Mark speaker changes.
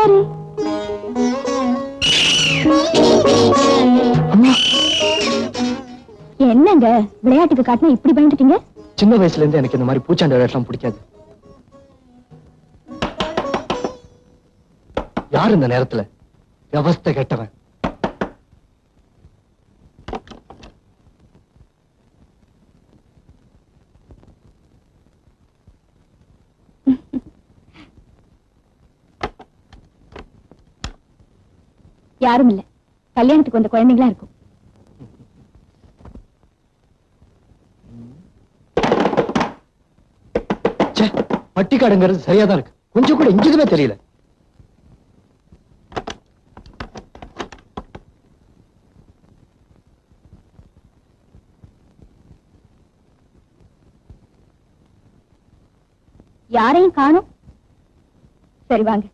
Speaker 1: சரி.
Speaker 2: அம்மா.
Speaker 1: என்னங்க விளையாட்டுக்கு காட்டினா இப்படி பயந்துட்டீங்க?
Speaker 2: சின்ன வயசுல இருந்து எனக்கு இந்த மாதிரி பூச்சாண்டி விளையாட்டுலாம் பிடிக்காது. யார் இந்த நேரத்துல? விவஸ்தை கெட்டவன்.
Speaker 1: யாரும் இல்ல கல்யாணத்துக்கு வந்த குழந்தைங்களா இருக்கும்.
Speaker 2: பட்டிக்காடுங்கிறது சரியா தான் இருக்கு. கொஞ்சம் கூட இங்கிதுமே தெரியல.
Speaker 1: யாரையும் காணும். சரி வாங்க.